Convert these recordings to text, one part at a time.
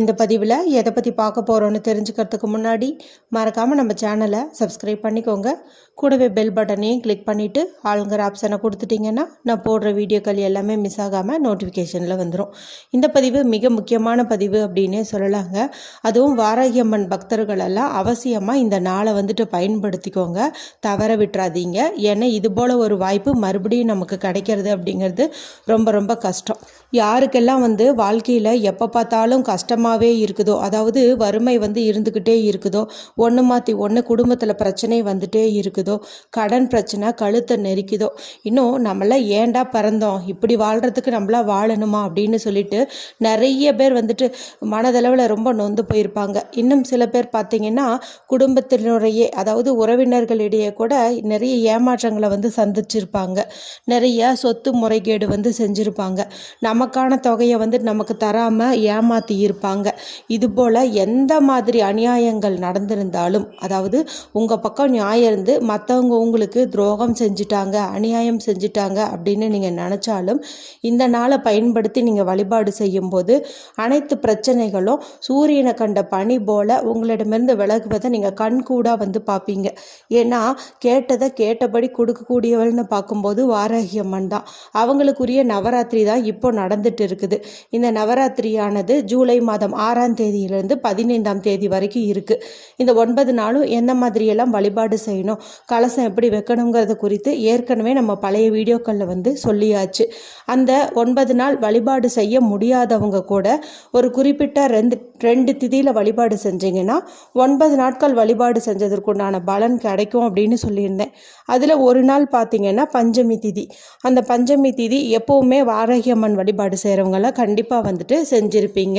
இந்த பதிவில் எதை பற்றி பார்க்க போகிறோன்னு தெரிஞ்சுக்கிறதுக்கு முன்னாடி மறக்காமல் நம்ம சேனலை சப்ஸ்கிரைப் பண்ணிக்கோங்க. கூடவே பெல் பட்டனையும் கிளிக் பண்ணிவிட்டு ஆளுங்கிற ஆப்ஷனை கொடுத்துட்டிங்கன்னா நான் போடுற வீடியோக்கள் எல்லாமே மிஸ் ஆகாமல் நோட்டிஃபிகேஷனில் வந்துடும் இந்த பதிவு மிக முக்கியமான பதிவு அப்படின்னே சொல்லலாங்க. அதுவும் வாராகியம்மன் பக்தர்கள் எல்லாம் அவசியமாக இந்த நாளை வந்துட்டு பயன்படுத்திக்கோங்க. தவற விட்டுறாதீங்க. ஏன்னா இது போல் ஒரு வாய்ப்பு மறுபடியும் நமக்கு கிடைக்கிறது அப்படிங்கிறது ரொம்ப ரொம்ப கஷ்டம். யாருக்கெல்லாம் வந்து வாழ்க்கையில் எப்போ பார்த்தாலும் கஷ்டம் கஷ்டமாகவே இருக்குதோ அதாவது வறுமை வந்து இருந்துக்கிட்டே இருக்குதோ ஒன்று மாற்றி ஒன்று குடும்பத்தில் பிரச்சனை வந்துட்டே இருக்குதோ கடன் பிரச்சனை கழுத்தை நெரிக்குதோ இன்னும் நம்மளாம் ஏன்டா பிறந்தோம் இப்படி வாழ்கிறதுக்கு நம்மளாம் வாழணுமா அப்படின்னு சொல்லிட்டு நிறைய பேர் வந்துட்டு மனதளவில் ரொம்ப நொந்து போயிருப்பாங்க. இன்னும் சில பேர் பார்த்தீங்கன்னா குடும்பத்தினரையே அதாவது உறவினர்களிடையே கூட நிறைய ஏமாற்றங்களை வந்து சந்திச்சிருப்பாங்க. நிறைய சொத்து முறைகேடு வந்து செஞ்சுருப்பாங்க. நமக்கான தொகையை வந்து நமக்கு தராமல் ஏமாற்றி இருப்பாங்க. இதுபோல் எந்த மாதிரி அநியாயங்கள் நடந்திருந்தாலும் அதாவது உங்கள் பக்கம் நியாயம் இருந்து மற்றவங்க உங்களுக்கு துரோகம் செஞ்சிட்டாங்க அநியாயம் செஞ்சிட்டாங்க அப்படின்னு நீங்கள் நினச்சாலும் இந்த நாளை பயன்படுத்தி நீங்கள் வழிபாடு செய்யும்போது அனைத்து பிரச்சனைகளும் சூரியனை கண்ட பனி போல் உங்களிடமிருந்து விலகுவதை நீங்கள் கண்கூடாக வந்து பார்ப்பீங்க. ஏன்னா கேட்டதை கேட்டபடி கொடுக்கக்கூடியவள்னு பார்க்கும்போது வாராகியம்மன் தான். அவங்களுக்குரிய நவராத்திரி தான் இப்போ நடந்துட்டு இருக்குது. இந்த நவராத்திரியானது ஜூலை மாதம் ஆறாம் தேதியிலிருந்து பதினைந்தாம் தேதி வரைக்கும் இருக்குது இந்த ஒன்பது நாளும் எந்த மாதிரியெல்லாம் வழிபாடு செய்யணும் கலசம் எப்படி வைக்கணுங்கிறது குறித்து ஏற்கனவே நம்ம பழைய வீடியோக்களில் வந்து சொல்லியாச்சு. அந்த ஒன்பது நாள் வழிபாடு செய்ய முடியாதவங்க கூட ஒரு குறிப்பிட்ட ரெண்டு ரெண்டு திதியில் வழிபாடு செஞ்சீங்கன்னா ஒன்பது நாட்கள் வழிபாடு செஞ்சதற்குண்டான பலன் கிடைக்கும் அப்படின்னு சொல்லியிருந்தேன். அதில் ஒரு நாள் பார்த்தீங்கன்னா பஞ்சமி திதி. அந்த பஞ்சமி திதி எப்போவுமே வாரகியம்மன் வழிபாடு செய்கிறவங்களாம் கண்டிப்பாக வந்துட்டு செஞ்சுருப்பீங்க.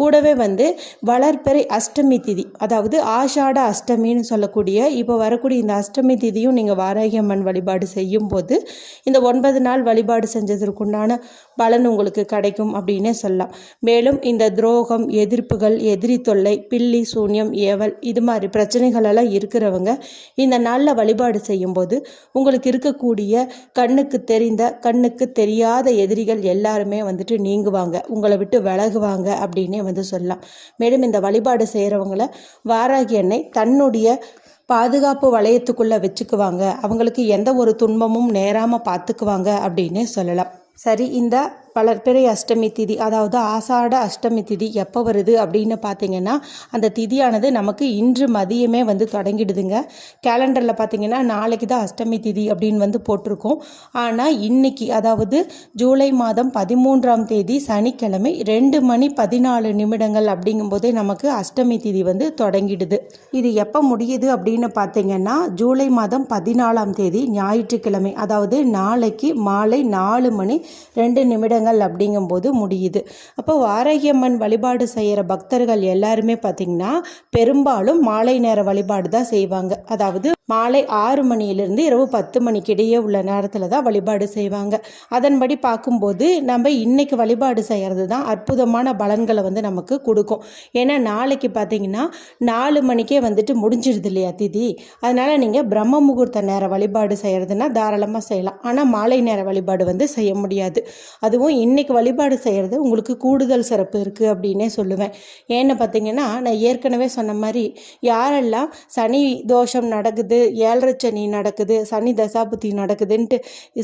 கூடவே வந்து வளர்ப்பறை அஷ்டமி திதி அதாவது ஆஷாட அஷ்டமின்னு சொல்லக்கூடிய இப்போ வரக்கூடிய இந்த அஷ்டமி திதியும் நீங்கள் வாராகியம்மன் வழிபாடு செய்யும்போது இந்த ஒன்பது நாள் வழிபாடு செஞ்சதற்குண்டான பலன் உங்களுக்கு கிடைக்கும் அப்படின்னே சொல்லலாம். மேலும் இந்த துரோகம் எதிர்ப்புகள் எதிரி தொல்லை பில்லி சூன்யம் ஏவல் இது மாதிரி பிரச்சனைகள் எல்லாம் இருக்கிறவங்க இந்த நாளில் வழிபாடு செய்யும்போது உங்களுக்கு இருக்கக்கூடிய கண்ணுக்கு தெரிந்த கண்ணுக்கு தெரியாத எதிரிகள் எல்லாருமே வந்துட்டு நீங்குவாங்க. உங்களை விட்டு விலகுவாங்க அப்படின்னே வந்து சொல்லலாம். மேலும் இந்த வழிபாடு செய்கிறவங்கள வாராகி அன்னை தன்னுடைய பாதுகாப்பு வளையத்துக்குள்ளே வச்சுக்குவாங்க. அவங்களுக்கு எந்த ஒரு துன்பமும் நேராமல் பார்த்துக்குவாங்க அப்படின்னு சொல்லலாம். சரி இந்த பலர் வளர்பிறை அஷ்டமி திதி அதாவது ஆசாட அஷ்டமி திதி எப்போ வருது அப்படின்னு பார்த்தீங்கன்னா அந்த திதியானது நமக்கு இன்று மதியமே வந்து தொடங்கிடுதுங்க. கேலண்டரில் பார்த்தீங்கன்னா நாளைக்கு தான் அஷ்டமி திதி அப்படின்னு வந்து போட்டிருக்கோம். ஆனால் இன்னைக்கு அதாவது ஜூலை மாதம் பதிமூன்றாம் தேதி சனிக்கிழமை ரெண்டு மணி பதினாலு நிமிடங்கள் அப்படிங்கும்போதே நமக்கு அஷ்டமி திதி வந்து தொடங்கிடுது. இது எப்போ முடியுது அப்படின்னு பார்த்தீங்கன்னா ஜூலை மாதம் பதினாலாம் தேதி ஞாயிற்றுக்கிழமை அதாவது நாளைக்கு மாலை நாலு மணி ரெண்டு நிமிடங்கள் அப்படிங்கும்போது முடியுது. அப்போ வாரகியம்மன் வழிபாடு செய்கிற பக்தர்கள் எல்லாருமே பார்த்திங்கன்னா பெரும்பாலும் மாலை நேர வழிபாடு தான் செய்வாங்க. அதாவது மாலை ஆறு மணியிலிருந்து இரவு பத்து மணிக்கு இடையே உள்ள நேரத்தில் தான் வழிபாடு செய்வாங்க. அதன்படி பார்க்கும்போது நம்ம இன்றைக்கு வழிபாடு செய்கிறது தான் அற்புதமான பலன்களை வந்து நமக்கு கொடுக்கும். ஏன்னா நாளைக்கு பார்த்தீங்கன்னா நாலு மணிக்கே வந்துட்டு முடிஞ்சிடுது இல்லையா திதி? அதனால் நீங்கள் பிரம்ம முகூர்த்த நேர வழிபாடு செய்கிறதுனா தாராளமாக செய்யலாம். ஆனால் மாலை நேர வழிபாடு வந்து செய்ய முடியாது. அதுவும் இன்றைக்கி வழிபாடு செய்கிறது உங்களுக்கு கூடுதல் சிறப்பு இருக்குது அப்படின்னே சொல்லுவேன். ஏன்னு பார்த்தீங்கன்னா நான் ஏற்கனவே சொன்ன மாதிரி யாரெல்லாம் சனி தோஷம் நடக்குது ஏழரை சனி நடக்குது சனி தசாபுத்தி நடக்குதுன்ட்டு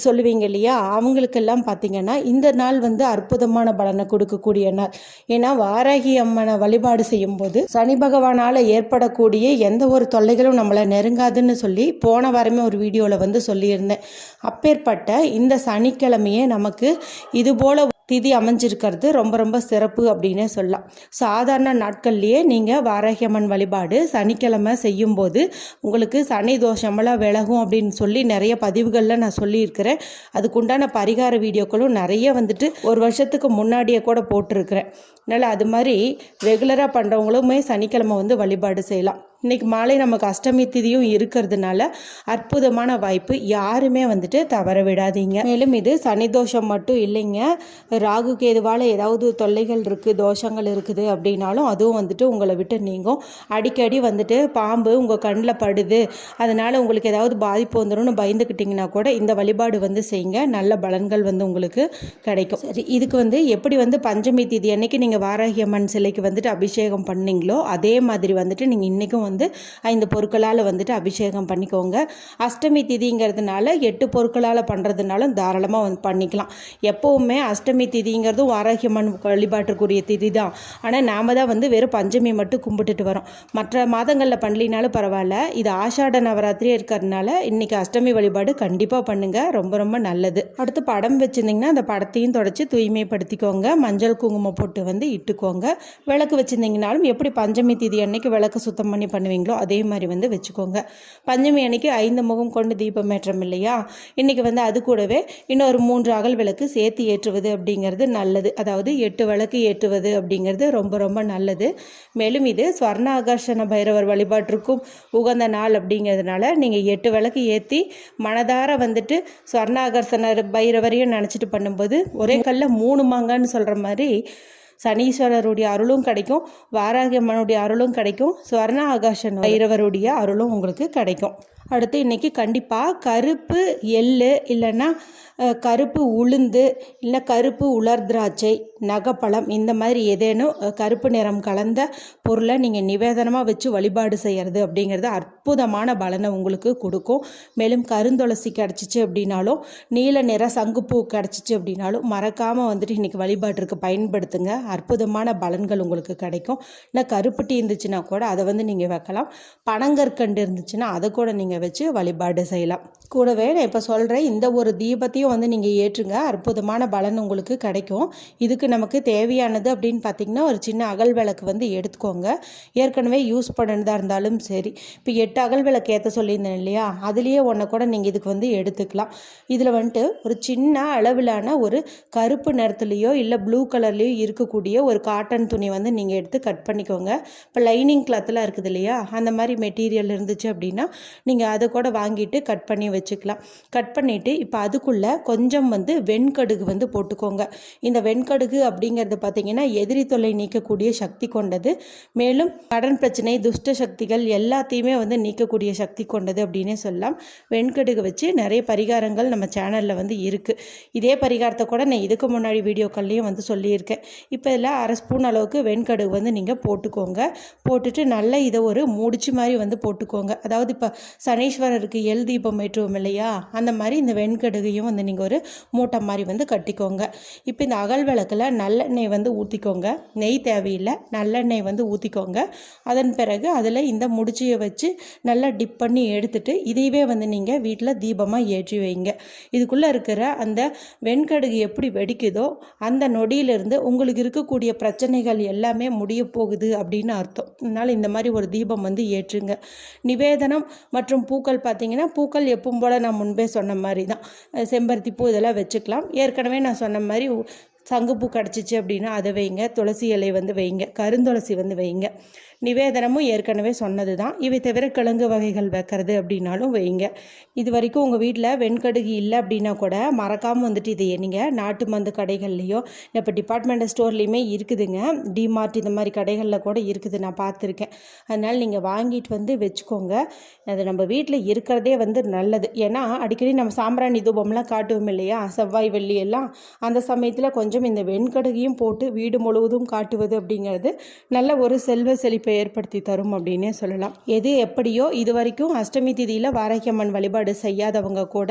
சொல்லுவீங்க இல்லையா? அவங்களுக்கெல்லாம் பார்த்தீங்கன்னா இந்த நாள் வந்து அற்புதமான பலனை கொடுக்கக்கூடிய நாள். ஏன்னா வாராகி அம்மனை வழிபாடு செய்யும்போது சனி பகவானால் ஏற்படக்கூடிய எந்த ஒரு தொல்லைகளும் நம்மளை நெருங்காதுன்னு சொல்லி போன வாரமே ஒரு வீடியோவில் வந்து சொல்லியிருந்தேன். அப்பேற்பட்ட இந்த சனிக்கிழமையே நமக்கு இதுபோல திதி அமைஞ்சிருக்கிறது. ரொம்ப ரொம்ப சிறப்பு அப்படின்னே சொல்லலாம். சாதாரண நாட்கள்லேயே நீங்கள் வாராகியம்மன் வழிபாடு சனிக்கிழமை செய்யும்போது உங்களுக்கு சனி தோஷமெல்லாம் விலகும் அப்படின்னு சொல்லி நிறைய பதிவுகளில் நான் சொல்லியிருக்கிறேன். அதுக்குண்டான பரிகார வீடியோக்களும் நிறைய வந்துட்டு ஒரு வருஷத்துக்கு முன்னாடியே கூட போட்டிருக்கிறேன். அதனால் அது மாதிரி ரெகுலராக பண்ணுறவங்களுமே சனிக்கிழமை வந்து வழிபாடு செய்யலாம். இன்றைக்கி மாலை நமக்கு அஷ்டமி திதியும் இருக்கிறதுனால அற்புதமான வாய்ப்பு யாருமே வந்துட்டு தவற விடாதீங்க. மேலும் இது சனி தோஷம் மட்டும் இல்லைங்க. ராகு கேதுவால் ஏதாவது தொல்லைகள் இருக்குது தோஷங்கள் இருக்குது அப்படின்னாலும் அதுவும் வந்துட்டு உங்களை விட்டு நீங்கும். அடிக்கடி வந்துட்டு பாம்பு உங்கள் கண்ணில் படுது. அதனால் உங்களுக்கு ஏதாவது பாதிப்பு வந்துடும்னு பயந்துக்கிட்டிங்கன்னா கூட இந்த வழிபாடு வந்து செய்யுங்க. நல்ல பலன்கள் வந்து உங்களுக்கு கிடைக்கும். சரி இதுக்கு வந்து எப்படி வந்து பஞ்சமி திதி அன்னைக்கு நீங்கள் வாராகியம்மன் சிலைக்கு வந்துட்டு அபிஷேகம் பண்ணீங்களோ அதே மாதிரி வந்துட்டு நீங்கள் இன்றைக்கும் வந்து ஐந்து பொருட்களால் வந்துட்டு அபிஷேகம் பண்ணிக்கோங்க. அஷ்டமி திதிங்கிறதுனால எட்டு பொருட்களால் பண்ணுறதுனாலும் தாராளமாக வந்து பண்ணிக்கலாம். எப்போவுமே அஷ்டமி திதிங்கிறதும் வாராகி வழிபாட்டுக்குரிய திதி தான் ஆனால் நாம் தான் வந்து வெறும் பஞ்சமி மட்டும் கும்பிட்டுட்டு வரோம். மற்ற மாதங்களில் பண்ணலினாலும் பரவாயில்ல. இது ஆஷாட நவராத்திரியே இருக்கிறதுனால இன்றைக்கி அஷ்டமி வழிபாடு கண்டிப்பாக பண்ணுங்கள் ரொம்ப ரொம்ப நல்லது. அடுத்து படம் வச்சுருந்தீங்கன்னா அந்த படத்தையும் தொடச்சி தூய்மைப்படுத்திக்கோங்க. மஞ்சள் குங்குமம் போட்டு வந்து இட்டுக்கோங்க. விளக்கு வச்சுருந்தீங்கனாலும் எப்படி பஞ்சமி திதி அன்னைக்கு விளக்கு சுத்தம் பண்ணி பண்ணி பண்ணுவீங்களோ அதே மாதிரி வந்து வச்சுக்கோங்க. பஞ்சமி அன்னைக்கு ஐந்து முகம் கொண்டு தீபம் ஏற்றம் இல்லையா? இன்றைக்கி வந்து அது கூடவே இன்னொரு மூன்று அகல் விளக்கு சேர்த்து ஏற்றுவது அப்படிங்கிறது நல்லது. அதாவது எட்டு விளக்கு ஏற்றுவது அப்படிங்கிறது ரொம்ப ரொம்ப நல்லது. மேலும் இது ஸ்வர்ண ஆகர்ஷண பைரவர் வழிபாட்டிற்கும் உகந்த நாள் அப்படிங்கிறதுனால நீங்கள் எட்டு விளக்கு ஏற்றி மனதார வந்துட்டு ஸ்வர்ணாகர்ஷண பைரவரையும் நினச்சிட்டு பண்ணும்போது ஒரே கல்ல மூணு மாங்கன்னு சொல்கிற மாதிரி சனீஸ்வரருடைய அருளும் கிடைக்கும் வாராகி அம்மனுடைய அருளும் கிடைக்கும் ஸ்வர்ண ஆகாஷன் பைரவருடைய அருளும் உங்களுக்கு கிடைக்கும். அடுத்து இன்றைக்கி கண்டிப்பாக கருப்பு எள்ளு இல்லைன்னா கருப்பு உளுந்து இல்லை கருப்பு உலர் திராட்சை நகைப்பழம் இந்த மாதிரி ஏதேனும் கருப்பு நிறம் கலந்த பொருளை நீங்கள் நிவேதனமாக வச்சு வழிபாடு செய்கிறது அப்படிங்கிறது அற்புதமான பலனை உங்களுக்கு கொடுக்கும். மேலும் கருந்துளசி கிடச்சிச்சு அப்படின்னாலும் நீல நிற சங்குப்பூ கிடச்சிச்சு அப்படின்னாலும் மறக்காமல் வந்துட்டு இன்றைக்கி வழிபாட்டிற்கு பயன்படுத்துங்க. அற்புதமான பலன்கள் உங்களுக்கு கிடைக்கும். இல்லை கருப்பட்டி இருந்துச்சுன்னா கூட அதை வந்து நீங்கள் வைக்கலாம். பனங்கற்கண்டு இருந்துச்சுன்னா அதை கூட நீங்கள் வச்சு வழிபாடு செய்யலாம். கூடவே நான் இப்போ சொல்கிறேன் இந்த ஒரு தீபத்தையும் வந்து நீங்கள் ஏற்றுங்க. அற்புதமான பலன் உங்களுக்கு கிடைக்கும். இதுக்கு நமக்கு தேவையானது அப்படின்னு பார்த்தீங்கன்னா ஒரு சின்ன அகல் விளக்கு வந்து எடுத்துக்கோங்க. ஏற்கனவே யூஸ் பண்ணதாக இருந்தாலும் சரி. இப்போ எட்டு அகல் விளக்கு ஏற்ற சொல்லியிருந்தேன் இல்லையா? அதுலேயே ஒன்றை கூட நீங்கள் இதுக்கு வந்து எடுத்துக்கலாம். இதில் வந்துட்டு ஒரு சின்ன அளவிலான ஒரு கருப்பு நிறத்துலையோ இல்லை ப்ளூ கலர்லேயோ இருக்கக்கூடிய ஒரு காட்டன் துணி வந்து நீங்கள் எடுத்து கட் பண்ணிக்கோங்க. இப்போ லைனிங் கிளாத்லாம் இருக்குது இல்லையா? அந்த மாதிரி மெட்டீரியல் இருந்துச்சு அப்படின்னா நீங்கள் அதை கூட வாங்கிட்டு கட் பண்ணி வச்சுக்கலாம். கட் பண்ணிவிட்டு இப்போ அதுக்குள்ளே கொஞ்சம் வந்து வெண்கடுகு வந்து போட்டுக்கோங்க. இந்த வெண்கடுகு அப்படிங்கிறது பார்த்தீங்கன்னா எதிரி தொல்லை நீக்கக்கூடிய சக்தி கொண்டது. மேலும் கடன் பிரச்சனை துஷ்ட சக்திகள் எல்லாத்தையுமே வந்து நீக்கக்கூடிய சக்தி கொண்டது அப்படின்னே சொல்லலாம். வெண்கடுகு வச்சு நிறைய பரிகாரங்கள் நம்ம சேனலில் வந்து இருக்குது இதே பரிகாரத்தை கூட நான் இதுக்கு முன்னாடி வீடியோக்கள்லேயும் வந்து சொல்லியிருக்கேன். இப்போ இதில் அரை ஸ்பூன் அளவுக்கு வெண்கடுகு வந்து நீங்கள் போட்டுக்கோங்க. போட்டுட்டு நல்லா இதை ஒரு முடிச்சு மாதிரி வந்து போட்டுக்கோங்க. அதாவது இப்போ சனீஸ்வரருக்கு எல் தீபம் ஏற்றுவோம் இல்லையா? அந்த மாதிரி இந்த வெண்கடுகையும் வந்து நீங்கள் ஒரு மூட்டை மாதிரி வந்து கட்டிக்கோங்க. இப்போ இந்த அகல் விளக்கில் நல்லெண்ணெய் வந்து ஊற்றிக்கோங்க நெய் தேவையில்லை. நல்லெண்ணெய் வந்து ஊற்றிக்கோங்க அதன் பிறகு அதில் இந்த முடிச்சியை வச்சு நல்லா டிப் பண்ணி எடுத்துட்டு இதையவே வந்து நீங்கள் வீட்டில் தீபமாக ஏற்றி வைங்க. இதுக்குள்ளே இருக்கிற அந்த வெண்கடுகு எப்படி வெடிக்குதோ அந்த நொடியிலிருந்து உங்களுக்கு இருக்கக்கூடிய பிரச்சனைகள் எல்லாமே முடிய போகுது அப்படின்னு அர்த்தம். அதனால் இந்த மாதிரி ஒரு தீபம் வந்து ஏற்றுங்க. நிவேதனம் மற்றும் பூக்கள் பார்த்தீங்கன்னா பூக்கள் எப்பவும் போல் நான் முன்பே சொன்ன மாதிரி தான். செம்பருத்தி பூ இதெல்லாம் வச்சுக்கலாம். ஏற்கனவே நான் சொன்ன மாதிரி சங்குப்பூ கிடச்சிச்சு அப்படின்னா அதை வைங்க. துளசி இலை வந்து வைங்க. கருந்துளசி வந்து வைங்க. நிவேதனமும் ஏற்கனவே சொன்னது தான் இவை தவிர கிழங்கு வகைகள் வைக்கிறது அப்படின்னாலும் வைங்க. இது வரைக்கும் உங்கள் வீட்டில் வெண்கடுகு இல்லை அப்படின்னா கூட மறக்காமல் வந்துட்டு இதை நீங்கள் நாட்டு மருந்து கடைகள்லையோ இப்போ டிபார்ட்மெண்டல் ஸ்டோர்லேயுமே இருக்குதுங்க. டிமார்ட் இந்த மாதிரி கடைகளில் கூட இருக்குது. நான் பார்த்துருக்கேன். அதனால் நீங்கள் வாங்கிட்டு வந்து வச்சுக்கோங்க. அது நம்ம வீட்டில் இருக்கிறதே வந்து நல்லது. ஏன்னா அடிக்கடி நம்ம சாம்பிராணி தூபம்லாம் காட்டுவோம் இல்லையா? செவ்வாய் வெள்ளி எல்லாம். அந்த சமயத்தில் கொஞ்சம் இந்த வெண்கடுகையும் போட்டு வீடு முழுவதும் காட்டுவது அப்படிங்கிறது நல்ல ஒரு செல்வ செழிப்பை ஏற்படுத்தி தரும் அப்படின்னே சொல்லலாம். எது எப்படியோ இது வரைக்கும் அஷ்டமி திதியில் வாராகியம்மன் வழிபாடு செய்யாதவங்க கூட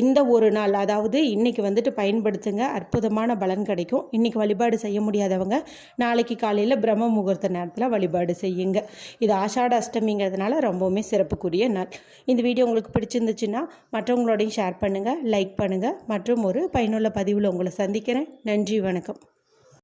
இந்த ஒரு நாள் அதாவது இன்னைக்கு வந்துட்டு பயன்படுத்துங்க. அற்புதமான பலன் கிடைக்கும். இன்னைக்கு வழிபாடு செய்ய முடியாதவங்க நாளைக்கு காலையில் பிரம்ம முகூர்த்த நேரத்தில் வழிபாடு செய்யுங்க. இது ஆஷாட அஷ்டமிங்கிறதுனால ரொம்பவுமே சிறப்புக்குரிய நாள். இந்த வீடியோ உங்களுக்கு பிடிச்சிருந்துச்சுன்னா மற்றவங்களோடையும் ஷேர் பண்ணுங்கள் லைக் பண்ணுங்கள் மற்றும் ஒரு பயனுள்ள பதிவில் உங்களை சந்திக்கிறேன். நன்றி வணக்கம்.